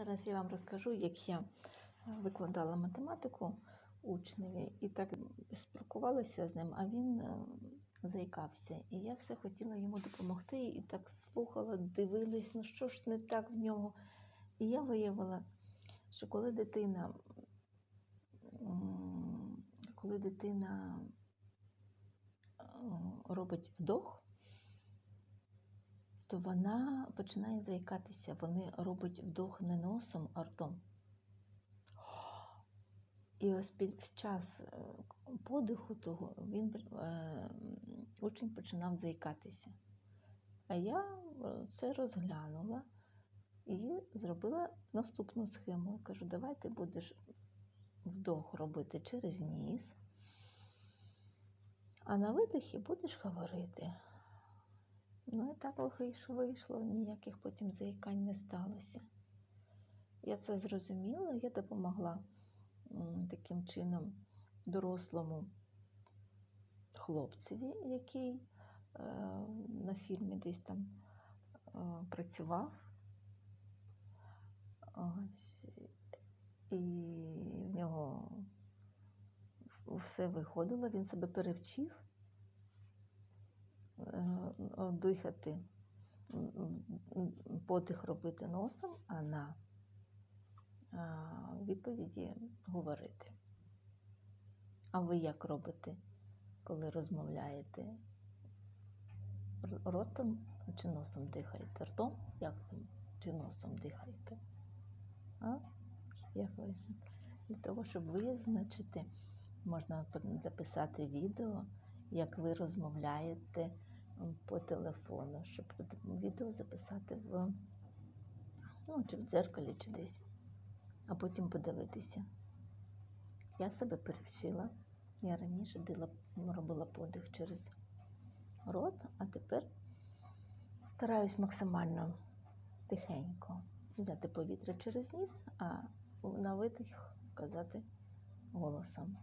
Зараз я вам розкажу, як я е, викладала математику учневі і так спілкувалася з ним, а він е, заїкався. І я все хотіла йому допомогти, і так слухала, дивилась, ну що ж не так в нього. І я виявила, що коли дитина, коли дитина е, робить вдох, то вона починає заїкатися. Вони роблять вдох не носом, а ртом. І ось під час е, подиху того він е, учень починав заїкатися. А я е, це розглянула і зробила наступну схему. Кажу, давай ти будеш вдох робити через ніс, а на видихі будеш говорити. Ну і так вийшло, ніяких потім заїкань не сталося. Я це зрозуміла, я допомогла таким чином дорослому хлопцеві, який е, на фільмі десь там е, працював. Ось. І в нього все виходило, він себе перевчив дихати, м, м, подих робити носом, а на відповіді говорити. А ви як робите, коли розмовляєте? Ротом чи носом дихаєте? Ртом? Як там? Чи носом дихаєте? А? Як ви? Для того, щоб визначити, можна записати відео, як ви розмовляєте по телефону, щоб відео записати в ну, чи в дзеркалі, чи десь, а потім подивитися. Я себе перевчила. Я раніше дила, робила подих через рот, а тепер стараюсь максимально тихенько взяти повітря через ніс, а на видих казати голосом.